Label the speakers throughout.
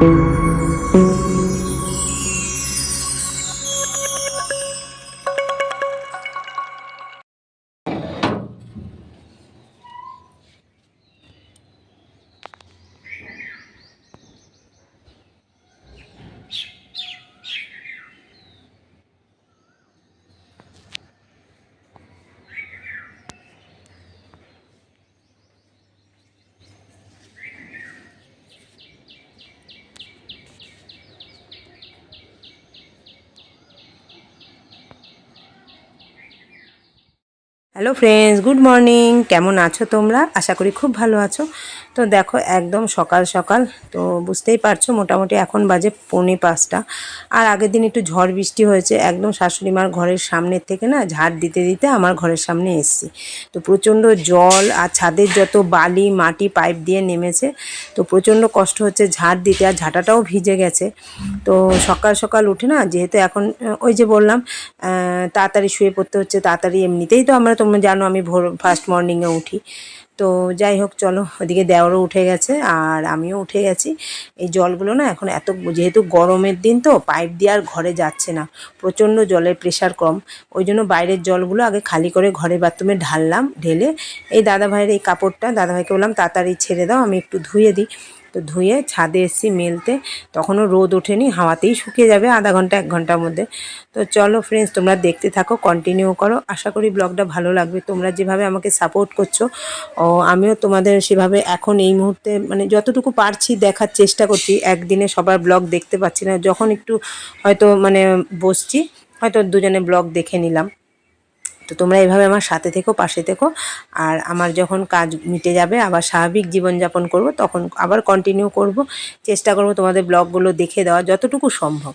Speaker 1: thank you. Hello friends good morning কেমন আছো তোমরা? আশা করি খুব ভালো আছো। তো দেখো, একদম সকাল সকাল, তো বুঝতেই পারছ মোটামুটি এখন বাজে পৌনে পাঁচটা। আর আগের দিন একটু ঝড় বৃষ্টি হয়েছে, একদম শাশুড়ি মার ঘরের সামনের থেকে না ঝাড় দিতে দিতে আমার ঘরের সামনে এসছি। তো প্রচণ্ড জল আর ছাদের যত বালি, মাটি, পাইপ দিয়ে নেমেছে, তো প্রচণ্ড কষ্ট হচ্ছে ঝাড় দিতে আর ঝাঁটাটাও ভিজে গেছে। তো সকাল সকাল উঠে না, যেহেতু এখন ওই যে বললাম তাড়াতাড়ি শুয়ে পড়তে হচ্ছে, তাড়াতাড়ি এমনিতেই তো আমরা তোমরা জানো আমি ভোর ফার্স্ট মর্নিংয়ে উঠি। তো যাই হোক, চলো, ওদিকে দেওয়ারও উঠে গেছে আর আমিও উঠে গেছি। এই জলগুলো না এখন এত, যেহেতু গরমের দিন তো, পাইপ দিয়ে আর ঘরে যাচ্ছে না। প্রচণ্ড জলের প্রেশার কম। ওই জন্য বাইরের জলগুলো আগে খালি করে ঘরের বাথরুমে ঢাললাম, ঢেলে এই দাদা ভাইয়ের এই কাপড়টা দাদা ভাইকে বললাম, তাড়াতাড়ি ছেড়ে দাও, আমি একটু ধুয়ে দিই। তো ধুয়ে ছাদে এসেছি মেলতে। তখনও রোদ ওঠেনি, হাওয়াতেই শুকিয়ে যাবে আধা ঘণ্টা, এক ঘণ্টার মধ্যে। তো চলো ফ্রেন্ডস তোমরা দেখতে থাকো কন্টিনিউ করো। আশা করি ব্লগটা ভালো লাগবে। তোমরা যেভাবে আমাকে সাপোর্ট করছ, ও, আমিও তোমাদের সেভাবে এখন এই মুহূর্তে মানে যতটুকু পারছি দেখার চেষ্টা করছি। একদিনে সবার ব্লগ দেখতে পাচ্ছি না। যখন একটু হয়তো মানে বসছি, হয়তো দুজনে ব্লগ দেখে নিলাম। তো তোমরা এভাবে আমার সাথে থেকো, পাশে থেকো। আর আমার যখন কাজ মিটে যাবে, আবার স্বাভাবিক জীবনযাপন করব, তখন আবার কন্টিনিউ করব। চেষ্টা করব তোমাদের ব্লগগুলো দেখে দেওয়া যতটুকু সম্ভব।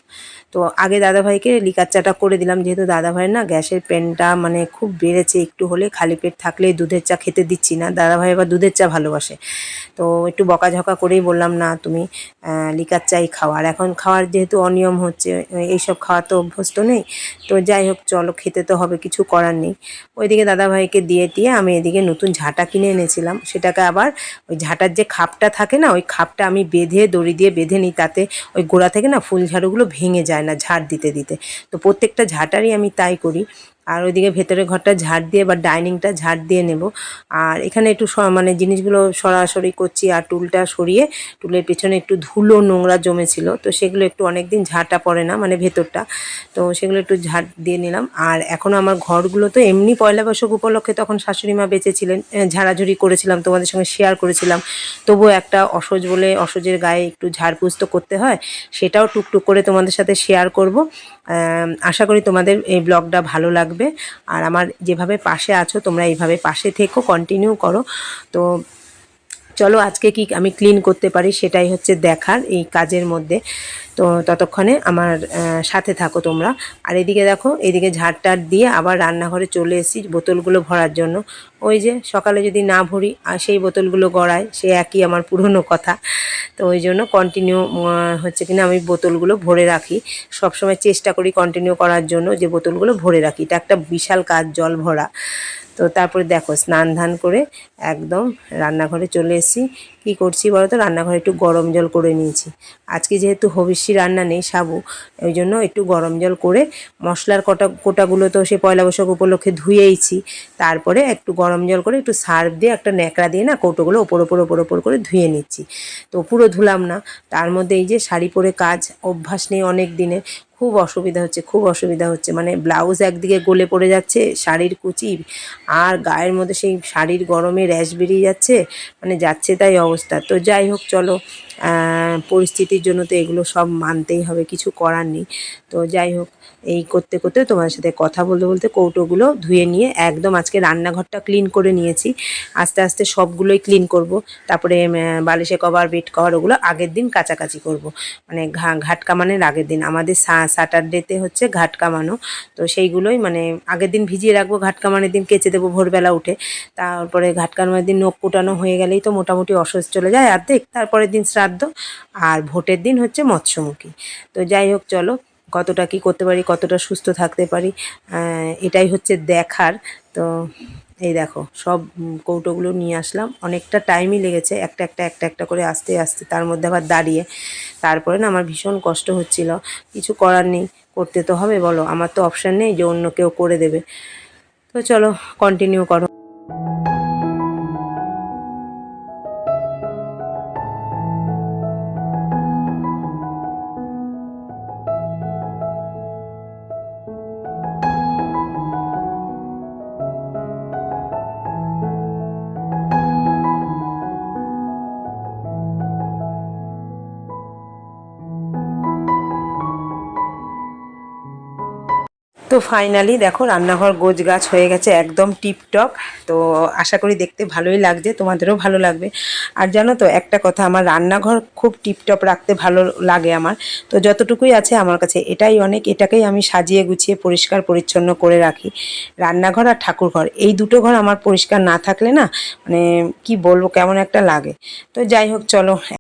Speaker 1: তো আগে দাদাভাইকে লিকার চাটা করে দিলাম, যেহেতু দাদাভাইয়ের না গ্যাসের পেনটা মানে খুব বেড়েছে, একটু হলে খালি পেট থাকলে দুধের চা খেতে দিচ্ছি না। দাদাভাই আবার দুধের চা ভালোবাসে। তো একটু বকাঝকা করেই বললাম, না, তুমি লিকার চাই খাও। আর এখন খাওয়ার যেহেতু অনিয়ম হচ্ছে এইসব খাওয়া তো অভ্যস্ত নেই। তো যাই হোক, চলো, খেতে তো হবে, কিছু করার নেই। ওইদিকে দাদাভাইকে দিয়ে দিয়ে আমি এদিকে নতুন ঝাঁটা কিনে এনেছিলাম। সেটাকে আবার ওই ঝাঁটার যে খাপটা থাকে না, ওই খাপটা আমি বেঁধে, দড়ি দিয়ে বেঁধে নিই তাতে ওই গোড়া থেকে না ফুল ঝাড়ুগুলো ভেঙে যায় না ঝাড় দিতে দিতে। তো প্রত্যেকটা ঝাঁটারই আমি তাই করি। আর ওইদিকে ভেতরের ঘরটা ঝাড় দিয়ে বা ডাইনিংটা ঝাড় দিয়ে নেব। আর এখানে একটু মানে জিনিসগুলো সরাসরি করছি আর টুলটা সরিয়ে, টুলের পেছনে একটু ধুলো নোংরা জমেছিল। তো সেগুলো একটু অনেক দিন ঝাঁটা পড়ে না মানে ভেতরটা। তো সেগুলো একটু ঝাড় দিয়ে নিলাম। আর এখন আমার ঘরগুলো তো এমনি পয়লা বৈশাখ উপলক্ষে তখন শাশুড়ি মা বেঁচেছিলেন ঝাড়াঝুড়ি করেছিলাম, তোমাদের সঙ্গে শেয়ার করেছিলাম। তবুও একটা অসহজ বলে অসহজের গায়ে একটু ঝাড়পুছ তো করতে হয়, সেটাও টুকটুক করে তোমাদের সাথে শেয়ার করব। আশা করি তোমাদের এই ব্লগটা ভালো লাগবে। আর আমার যেভাবে পাশে আছো, তোমরা এইভাবে পাশে থেকো কন্টিনিউ করো। তো চলো আজকে কি আমি ক্লিন করতে পারি সেটাই হচ্ছে দেখার এই কাজের মধ্যে। তো ততক্ষণে আমার সাথে থাকো তোমরা। আর এদিকে দেখো, এদিকে ঝাড় টাড় দিয়ে আবার রান্নাঘরে চলে এসেছি বোতলগুলো ভরার জন্য। ওই যে সকালে যদি না ভরি আর সেই বোতলগুলো গড়ায়, সে একই আমার পুরনো কথা। তো ওই জন্য কন্টিনিউ হচ্ছে কিনা আমি বোতলগুলো ভরে রাখি। সবসময় চেষ্টা করি কন্টিনিউ করার জন্য যে বোতলগুলো ভরে রাখি। এটা একটা বিশাল কাজ, জল ভরা। তো তারপরে দেখো, স্নান ধান করে একদম রান্নাঘরে চলে এসেছি। কী করছি বলো তো রান্নাঘরে একটু গরম জল করে নিয়েছি। আজকে যেহেতু হবিষ্যি রান্না নেই, সাবু, ওই জন্য একটু গরম জল করে মশলার কটা, কোটাগুলো তো সে পয়লা বৈশাখ উপলক্ষে ধুয়েইছি। তারপরে একটু গরম জল করে একটু সার্ফ দিয়ে একটা ন্যাকড়া দিয়ে না কৌটোগুলো ওপর ওপর ওপর ওপর করে ধুয়ে নিচ্ছি। তো পুরো ধুলাম না। তার মধ্যে এই যে শাড়ি পরে কাজ, অভ্যাস নেই অনেক দিনের। খুব অসুবিধা হচ্ছে, খুব অসুবিধা হচ্ছে। মানে ব্লাউজ একদিকে গলে পড়ে যাচ্ছে, শাড়ির কুচি আর গায়ের মধ্যে সেই শাড়ির গরমে র্যাশ বেরিয়ে যাচ্ছে মানে যাচ্ছে তাই অবস্থা। তো যাই হোক, চলো পরিস্থিতির জন্য তো এগুলো সব মানতেই হবে, কিছু করার নেই। তো যাই হোক, এই করতে করতে তোমার সাথে কথা বলতে বলতে কৌটোগুলো ধুয়ে নিয়ে একদম আজকে রান্নাঘরটা ক্লিন করে নিয়েছি। আস্তে আস্তে সবগুলোই ক্লিন করব। তারপরে বালিশে কভার বেড কভার ওগুলো আগের দিন কাচাকাচি করব। মানে ঘাট কামানের আগের দিন। আমাদের স্যাটারডেতে হচ্ছে ঘাট কামানো। তো সেইগুলোই মানে আগের দিন ভিজিয়ে রাখব, ঘাট কামানের দিন কেচে দেবো ভোরবেলা উঠে। তারপরে ঘাট কামানের দিন নখ কুটানো হয়ে গেলেই তো মোটামুটি অসুস্থ চলে যায় অর্ধেক। তারপরের দিন শ্রাদ্ধ আর ভোটের দিন হচ্ছে মৎস্যমুখী। তো যাই হোক, চলো, কতটা কি করতে পারি, কতটা সুস্থ থাকতে পারি এটাই হচ্ছে দেখার। তো এই দেখো, সব কৌটোগুলো নিয়ে আসলাম। অনেকটা টাইমই লেগেছে, একটা একটা একটা একটা করে আসতে আসতে তার মধ্যে আবার দাঁড়িয়ে। তারপরে না আমার ভীষণ কষ্ট হচ্ছিল। কিছু করার নেই, করতে তো হবে, বলো। আমার তো অপশান নেই যে অন্য কেউ করে দেবে। তো চলো কন্টিনিউ করো। তো ফাইনালি দেখো রান্নাঘর গোছ গাছ হয়ে গেছে, একদম টিপটপ। তো আশা করি দেখতে ভালোই লাগছে, তোমাদেরও ভালো লাগবে। আর জানো তো, একটা কথা, আমার রান্নাঘর খুব টিপটপ রাখতে ভালো লাগে আমার। তো যতটুকুই আছে আমার কাছে, এটাই অনেক, এটাকেই আমি সাজিয়ে গুছিয়ে পরিষ্কার পরিচ্ছন্ন করে রাখি। রান্নাঘর আর ঠাকুরঘর, এই দুটো ঘর আমার পরিষ্কার না থাকলে না মানে কি বলব, কেমন একটা লাগে। তো যাই হোক, চলো।